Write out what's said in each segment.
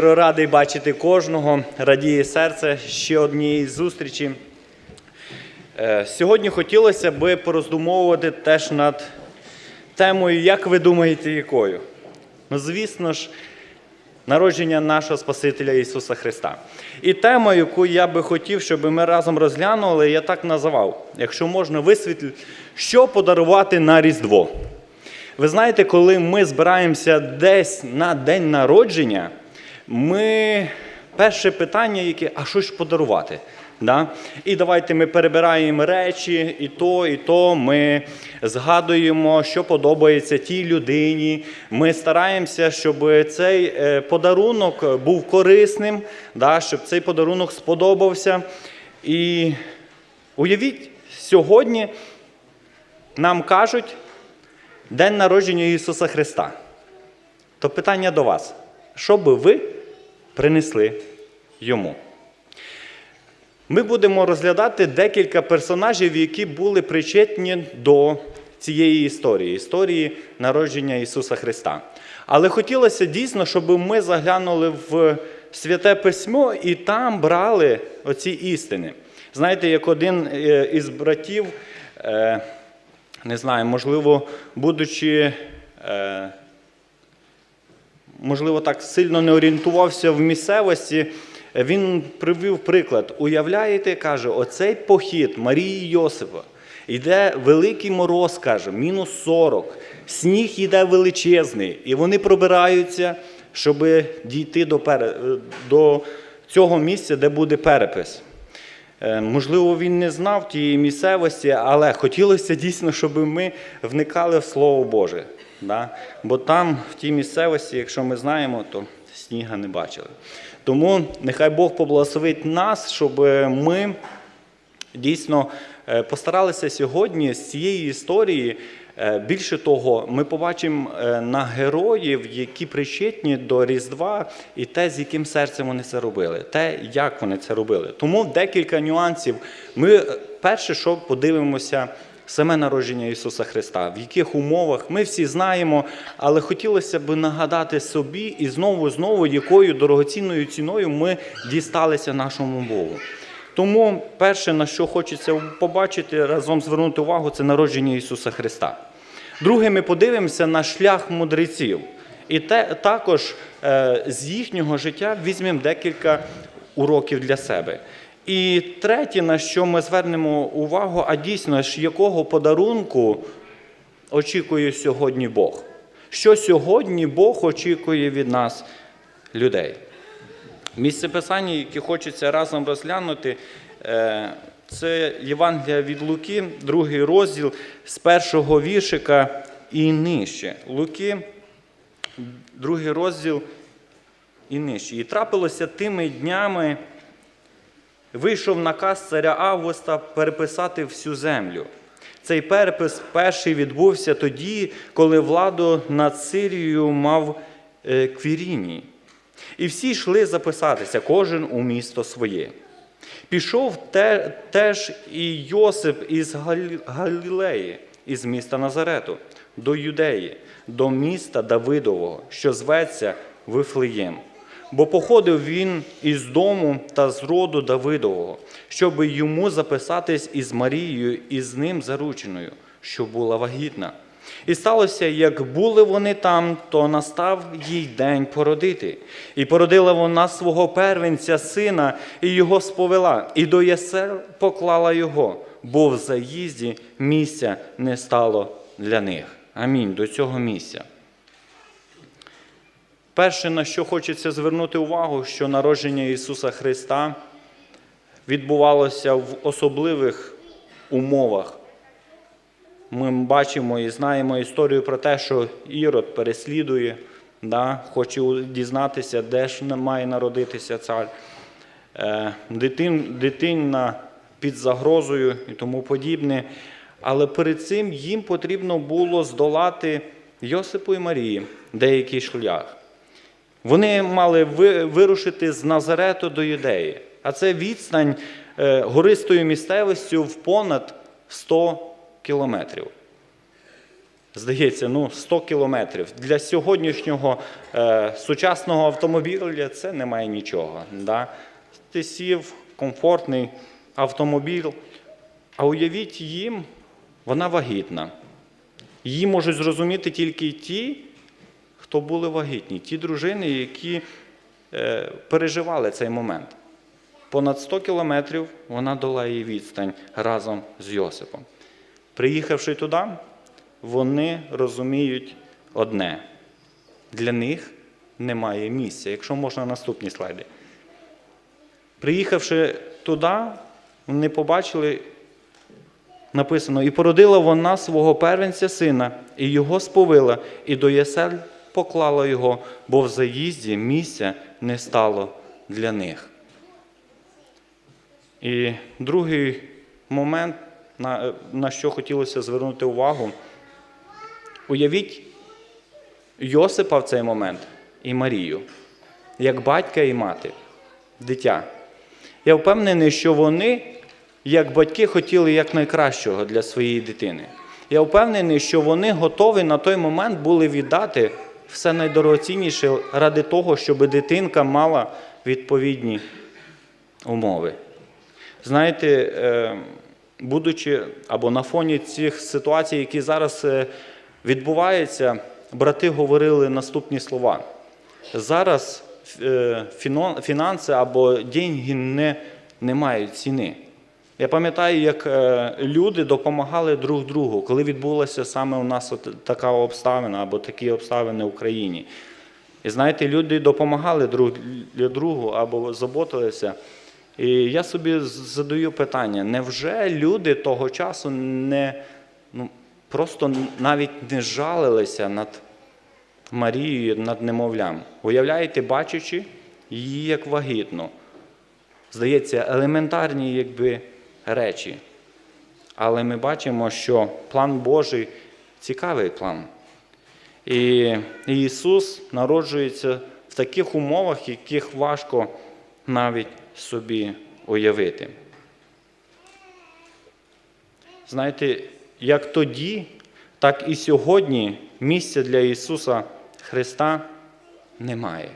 Радий бачити кожного, радіє серце ще однієї зустрічі. Е, Сьогодні хотілося би пороздумовувати теж над темою, як ви думаєте, якою? Ну, звісно ж, народження нашого Спасителя Ісуса Христа. І тема, яку я би хотів, щоб ми разом розглянули, я так називав, якщо можна висвітлити, що подарувати на Різдво. Ви знаєте, коли ми збираємося десь на день народження, ми перше питання, яке, а що ж подарувати? Да? І давайте ми перебираємо речі, і то, і то. Ми згадуємо, що подобається тій людині. Ми стараємося, щоб цей е, подарунок був корисним, да? щоб цей подарунок сподобався. І уявіть, сьогодні нам кажуть День народження Ісуса Христа. То питання до вас: що би ви принесли йому? Ми будемо розглядати декілька персонажів, які були причетні до цієї історії, історії народження Ісуса Христа. Але хотілося дійсно, щоб ми заглянули в Святе Письмо і там брали оці істини. Знаєте, як один е, із братів, е, не знаю, можливо, будучи. Можливо, так сильно не орієнтувався в місцевості, він привів приклад. Уявляєте, каже, оцей похід Марії Йосипа. Йде великий мороз, каже, мінус 40, сніг йде величезний, і вони пробираються, щоб дійти до, до цього місця, де буде перепис. Е, Можливо, він не знав тієї місцевості, але хотілося дійсно, щоб ми вникали в Слово Боже. Да? Бо там, в тій місцевості, якщо ми знаємо, то сніга не бачили. Тому нехай Бог поблагословить нас, щоб ми дійсно е, постаралися сьогодні з цієї історії. Е, Більше того, ми побачимо е, на героїв, які причетні до Різдва, і те, з яким серцем вони це робили, те, як вони це робили. Тому декілька нюансів. Ми е, перше, що подивимося, саме народження Ісуса Христа, в яких умовах ми всі знаємо, але хотілося б нагадати собі і знову знову, якою дорогоцінною ціною ми дісталися нашому Богу. Тому перше, на що хочеться побачити, разом звернути увагу, це народження Ісуса Христа. Друге, ми подивимося на шлях мудреців. І те, також е, з їхнього життя візьмемо декілька уроків для себе. І третє, на що ми звернемо увагу, а дійсно ж якого подарунку очікує сьогодні Бог? Що сьогодні Бог очікує від нас, людей? Місце писання, яке хочеться разом розглянути, е, це Євангелія від Луки, другий розділ з першого віршика і нижче. Луки, другий розділ і нижче. І трапилося тими днями, вийшов наказ царя Августа переписати всю землю. Цей перепис перший відбувся тоді, коли владу над Сирією мав е, Квіріній. І всі йшли записатися, кожен у місто своє. Пішов те, теж і Йосип із Галі- Галілеї, із міста Назарету, до Юдеї, до міста Давидового, що зветься Вифлеєм. Бо походив він із дому та з роду Давидового, щоб йому записатись із Марією і з ним зарученою, що була вагітна. І сталося, як були вони там, то настав їй день породити. І породила вона свого первенця сина, і його сповела, і до ясел поклала його, бо в заїзді місця не стало для них. Амінь. До цього місця. Перше, на що хочеться звернути увагу, що народження Ісуса Христа відбувалося в особливих умовах. Ми бачимо і знаємо історію про те, що Ірод переслідує, да, хоче дізнатися, де ж має народитися цар. Е, Дитин, дитина під загрозою і тому подібне. Але перед цим їм потрібно було здолати Йосипу і Марії деякий шлях. Вони мали вирушити з Назарету до Юдеї, а це відстань е, гористою місцевістю в понад 100 кілометрів. Здається, ну 100 кілометрів. Для сьогоднішнього е, сучасного автомобіля це немає нічого. Да? Ти сів, комфортний автомобіль. А уявіть їм, вона вагітна. Її можуть зрозуміти тільки ті, хто були вагітні, ті дружини, які е, переживали цей момент. Понад 100 кілометрів вона долає відстань разом з Йосипом. Приїхавши туди, вони розуміють одне: для них немає місця. Якщо можна наступні слайди. Приїхавши туди, вони побачили, написано, і породила вона свого первенця сина, і його сповила, і до ясель поклала його, бо в заїзді місця не стало для них. І другий момент, на, на що хотілося звернути увагу, уявіть Йосипа в цей момент і Марію, як батька і мати, дитя. Я впевнений, що вони, як батьки, хотіли якнайкращого для своєї дитини. Я впевнений, що вони готові на той момент були віддати все найдорогоцінніше ради того, щоб дитинка мала відповідні умови. Знаєте, е, будучи або на фоні цих ситуацій, які зараз е, відбуваються, брати говорили наступні слова. Зараз е, фінанси або деньги не, не мають ціни. Я пам'ятаю, як е, люди допомагали друг другу, коли відбулася саме у нас от така обставина або такі обставини в Україні. І знаєте, люди допомагали друг для другу або заботилися. І я собі задаю питання: невже люди того часу не ну, просто навіть не жалилися над Марією, над немовлям? Уявляєте, бачачи її як вагітну. Здається, елементарні якби, речі. Але ми бачимо, що план Божий цікавий план. І Ісус народжується в таких умовах, яких важко навіть собі уявити. Знаєте, як тоді, так і сьогодні місця для Ісуса Христа немає.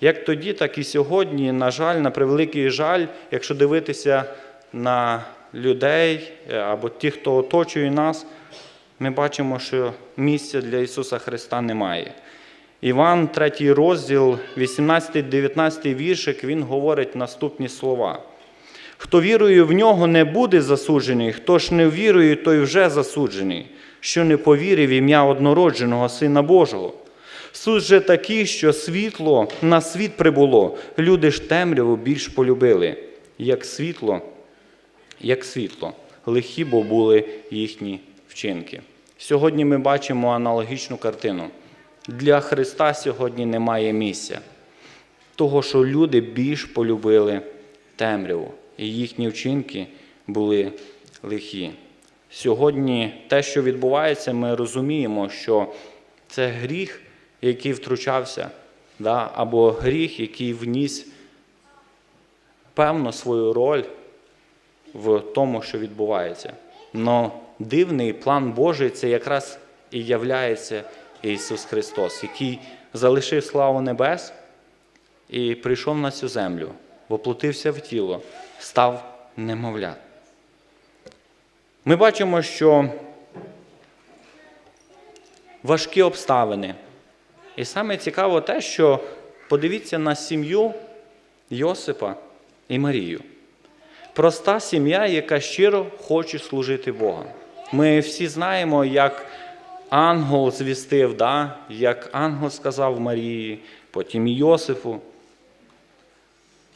Як тоді, так і сьогодні, на жаль, на превеликий жаль, якщо дивитися на людей е, або ті, хто оточує нас, ми бачимо, що місця для Ісуса Христа немає. Іван, 3 розділ, 18-19 віршик, він говорить наступні слова. Хто вірує в нього, не буде засуджений, хто ж не вірує, той вже засуджений, що не повірив ім'я однородженого Сина Божого. Суд же такий, що світло на світ прибуло, люди ж темряву більш полюбили, як світло, як світло, лихі бо були їхні вчинки. Сьогодні ми бачимо аналогічну картину. Для Христа сьогодні немає місця, того, що люди більш полюбили темряву, і їхні вчинки були лихі. Сьогодні те, що відбувається, ми розуміємо, що це гріх, який втручався, да, або гріх, який вніс певно свою роль в тому, що відбувається. Но дивний план Божий це якраз і являється Ісус Христос, який залишив славу небес і прийшов на цю землю, воплотився в тіло, став немовлят. Ми бачимо, що важкі обставини. І саме цікаво те, що подивіться на сім'ю Йосипа і Марію. Проста сім'я, яка щиро хоче служити Богу. Ми всі знаємо, як ангел звістив, да? як ангел сказав Марії, потім і Йосифу.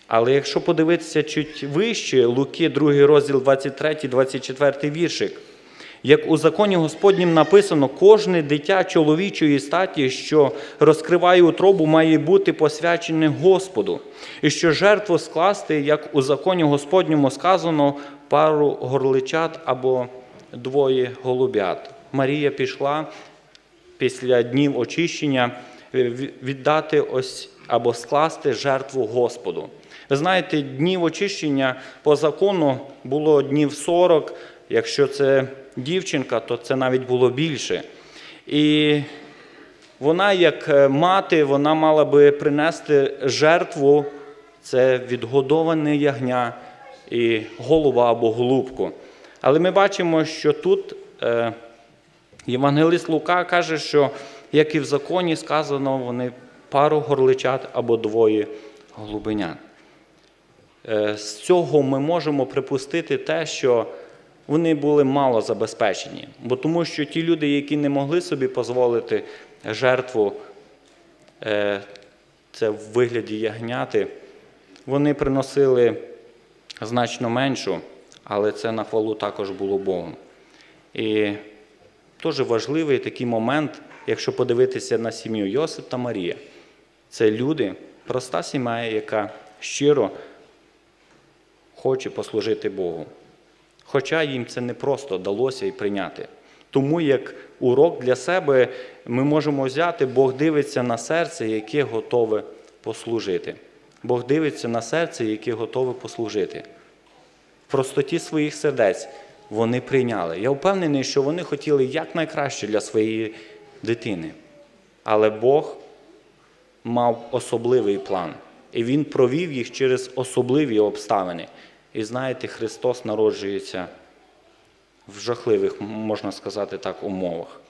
Але якщо подивитися чуть вище, Луки, 2 розділ 23, 24 віршик. Як у законі Господнім написано, кожне дитя чоловічої статі, що розкриває утробу, має бути посвячене Господу, і що жертву скласти, як у законі Господньому сказано, пару горличат або двоє голубят. Марія пішла після днів очищення е, віддати ось або скласти жертву Господу. Ви знаєте, днів очищення по закону було днів 40, Якщо це дівчинка, то це навіть було більше. І вона, як е, мати, вона мала би принести жертву це відгодоване ягня і голуба або голубку. Але ми бачимо, що тут е, Євангелист Лука каже, що як і в законі сказано, вони пару горличат або двоє голубенят. Е, З цього ми можемо припустити те, що вони були мало забезпечені. Бо тому що ті люди, які не могли собі дозволити жертву, е, це в вигляді ягняти, вони приносили значно меншу, але це на хвалу також було Богом. І Дуже важливий такий момент, якщо подивитися на сім'ю Йосип та Марія. Це люди, проста сім'я, яка щиро хоче послужити Богу. Хоча їм це не просто далося і прийняти. Тому як урок для себе ми можемо взяти, Бог дивиться на серце, яке готове послужити. Бог дивиться на серце, яке готове послужити. В простоті своїх сердець вони прийняли. Я впевнений, що вони хотіли якнайкраще для своєї дитини. Але Бог мав особливий план. І Він провів їх через особливі обставини. І знаєте, Христос народжується в жахливих, можна сказати так, умовах.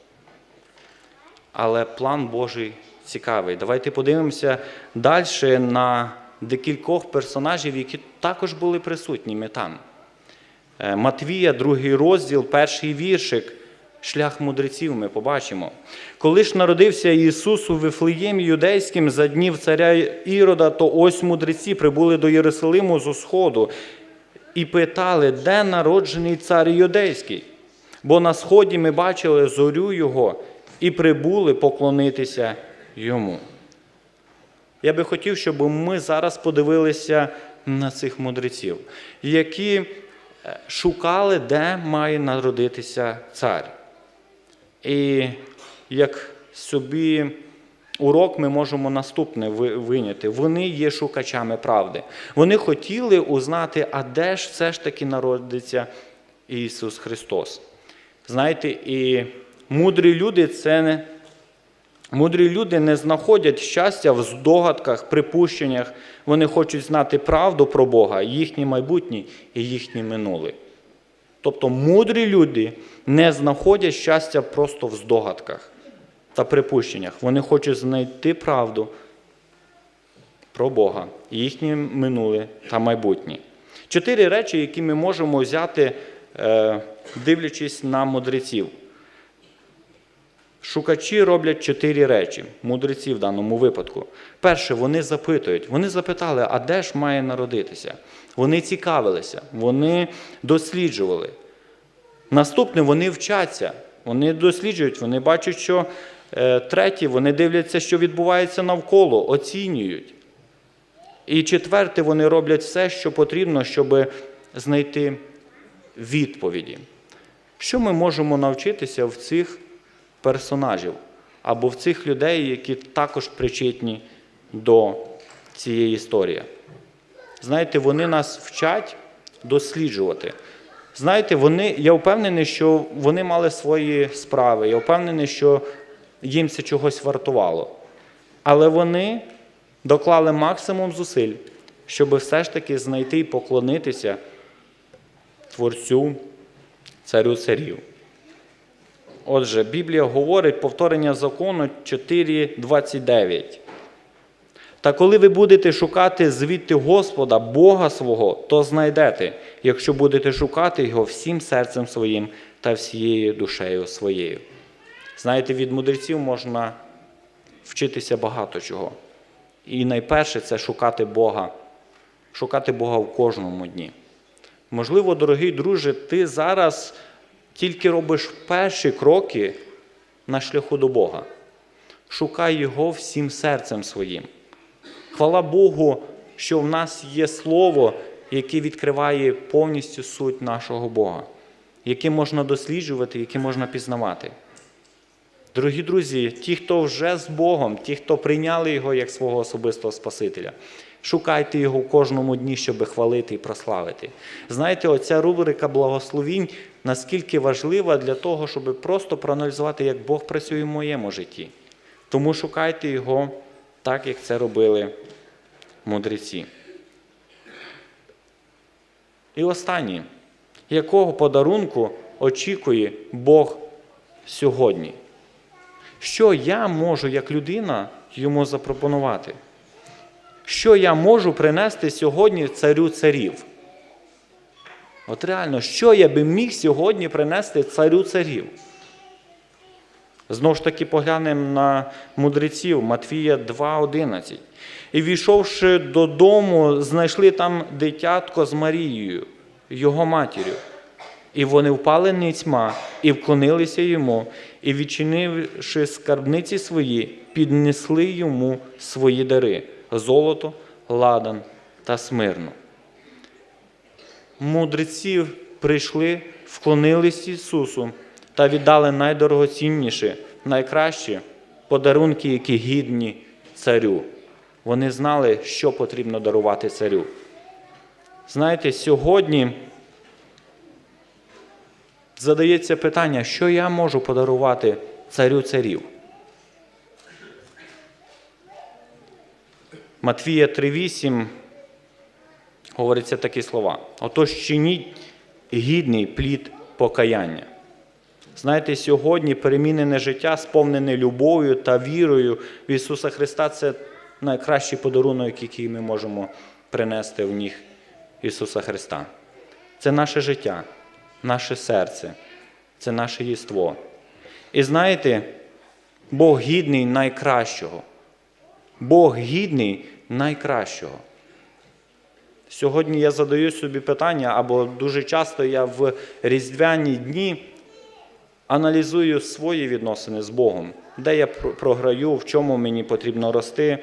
Але план Божий цікавий. Давайте подивимося далі на декількох персонажів, які також були присутніми там. Е, Матвія, другий розділ, перший віршик, шлях мудреців ми побачимо. Коли ж народився Ісус у Вифлеємі юдейським за днів царя Ірода, то ось мудреці прибули до Єрусалиму зо сходу і питали, де народжений цар юдейський? Бо на сході ми бачили зорю його і прибули поклонитися йому. Я би хотів, щоб ми зараз подивилися на цих мудреців, які шукали, де має народитися цар. І як собі урок ми можемо наступне виняти. Вони є шукачами правди. Вони хотіли узнати, а де ж все ж таки народиться Ісус Христос. Знаєте, і мудрі люди це не. Мудрі люди не знаходять щастя в здогадках, припущеннях. Вони хочуть знати правду про Бога, їхнє майбутнє і їхнє минуле. Тобто мудрі люди не знаходять щастя просто в здогадках та припущеннях. Вони хочуть знайти правду про Бога, їхнє минуле та майбутнє. Чотири речі, які ми можемо взяти, е, дивлячись на мудреців. Шукачі роблять чотири речі, мудреці в даному випадку. Перше, вони запитують. Вони запитали, а де ж має народитися? Вони цікавилися, вони досліджували. Наступне, вони вчаться, вони досліджують, вони бачать, що е, треті, вони дивляться, що відбувається навколо, оцінюють. І четверте, вони роблять все, що потрібно, щоб знайти відповіді. Що ми можемо навчитися в цих персонажів або в цих людей, які також причетні до цієї історії? Знаєте, вони нас вчать досліджувати. Знаєте, вони, я впевнений, що вони мали свої справи. Я впевнений, що їм це чогось вартувало. Але вони доклали максимум зусиль, щоб все ж таки знайти і поклонитися Творцю, царю царів. Отже, Біблія говорить повторення закону 4.29. Та коли ви будете шукати звідти Господа, Бога свого, то знайдете, якщо будете шукати Його всім серцем своїм та всією душею своєю. Знаєте, від мудреців можна вчитися багато чого. І найперше це шукати Бога, шукати Бога в кожному дні. Можливо, дорогий друже, ти зараз тільки робиш перші кроки на шляху до Бога. Шукай Його всім серцем своїм. Хвала Богу, що в нас є Слово, яке відкриває повністю суть нашого Бога, яке можна досліджувати, яке можна пізнавати. Дорогі друзі, ті, хто вже з Богом, ті, хто прийняли Його як свого особистого Спасителя, шукайте Його в кожному дні, щоб хвалити і прославити. Знаєте, оця рубрика благословінь наскільки важлива для того, щоб просто проаналізувати, як Бог працює в моєму житті. Тому шукайте Його так, як це робили мудреці. І останнє, якого подарунку очікує Бог сьогодні? Що я можу як людина йому запропонувати? Що я можу принести сьогодні царю царів? От реально, що я би міг сьогодні принести царю царів? Знову ж таки, поглянемо на мудреців Матвія 2,11. І війшовши додому, знайшли там дитятко з Марією, його матір'ю. І вони впали ницьма, і вклонилися йому, і, відчинивши скарбниці свої, піднесли йому свої дари золото, ладан та смирну. Мудреці прийшли, вклонились Ісусу та віддали найдорогоцінніші, найкращі подарунки, які гідні царю. Вони знали, що потрібно дарувати царю. Знаєте, сьогодні задається питання, що я можу подарувати царю царів. Матвія 3,8 говориться такі слова. Отож чиніть гідний плід покаяння. Знаєте, сьогодні перемінене життя, сповнене любов'ю та вірою в Ісуса Христа це найкращий подарунок, який ми можемо принести в них Ісуса Христа. Це наше життя, наше серце, це наше єство. І знаєте, Бог гідний найкращого. Бог гідний найкращого. Сьогодні я задаю собі питання, або дуже часто я в різдвяні дні аналізую свої відносини з Богом, де я програю, в чому мені потрібно рости,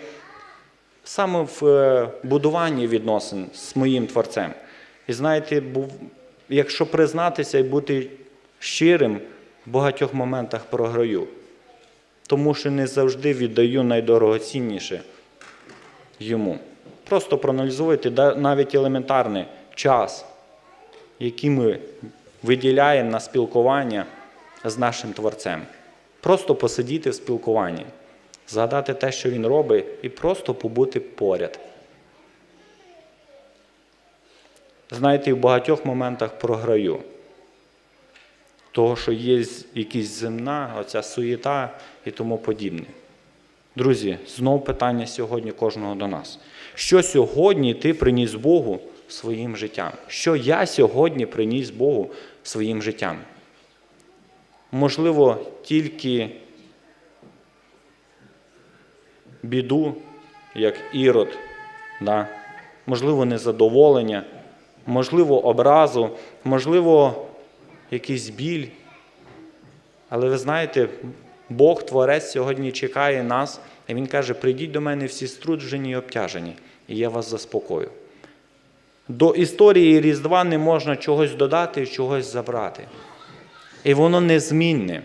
саме в е, будуванні відносин з моїм Творцем. І знаєте, якщо признатися і бути щирим, в багатьох моментах програю, тому що не завжди віддаю найдорогоцінніше йому. Просто проаналізуйте навіть елементарний час, який ми виділяємо на спілкування з нашим Творцем. Просто посидіти в спілкуванні, згадати те, що він робить, і просто побути поряд. Знаєте, в багатьох моментах програю. Того, що є якась земна, оця суєта і тому подібне. Друзі, знов питання сьогодні кожного до нас. Що сьогодні ти приніс Богу своїм життям? Що я сьогодні приніс Богу своїм життям? Можливо, тільки біду, як ірод, да? можливо, незадоволення, можливо, образу, можливо, якийсь біль. Але ви знаєте, Бог, Творець, сьогодні чекає нас, і Він каже: прийдіть до мене всі струджені і обтяжені, і я вас заспокою. До історії Різдва не можна чогось додати і чогось забрати. І воно незмінне.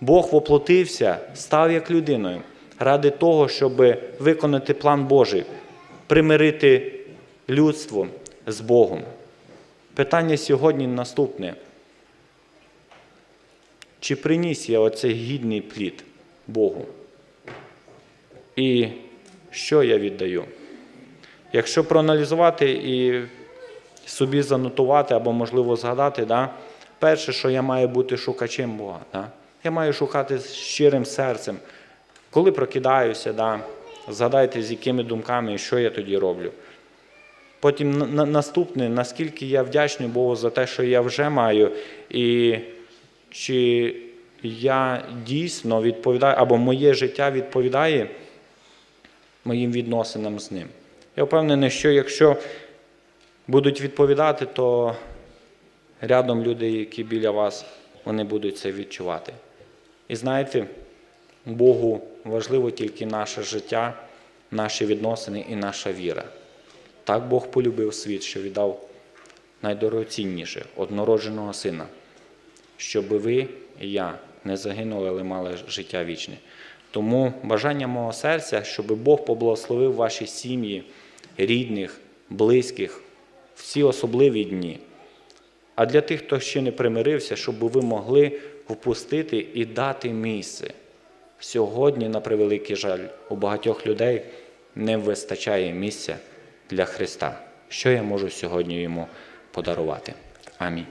Бог воплотився, став як людиною ради того, щоб виконати план Божий, примирити людство з Богом. Питання сьогодні наступне. Чи приніс я оцей гідний плід Богу? І що я віддаю? Якщо проаналізувати і собі занотувати або, можливо, згадати, да, перше, що я маю бути шукачем Бога. Да? Я маю шукати з щирим серцем. Коли прокидаюся, да, згадайте, з якими думками що я тоді роблю. Потім на- на- наступне, наскільки я вдячний Богу за те, що я вже маю, і чи я дійсно відповідаю, або моє життя відповідає моїм відносинам з ним. Я впевнений, що якщо будуть відповідати, то рядом люди, які біля вас, вони будуть це відчувати. І знаєте, Богу важливо тільки наше життя, наші відносини і наша віра. Так Бог полюбив світ, що віддав найдорогоцінніше однородженого сина, щоб ви і я не загинули, але мали життя вічне. Тому бажання мого серця, щоб Бог поблагословив ваші сім'ї, рідних, близьких, в ці особливі дні. А для тих, хто ще не примирився, щоб ви могли впустити і дати місце. Сьогодні, на превеликий жаль, у багатьох людей не вистачає місця для Христа. Що я можу сьогодні йому подарувати? Амінь.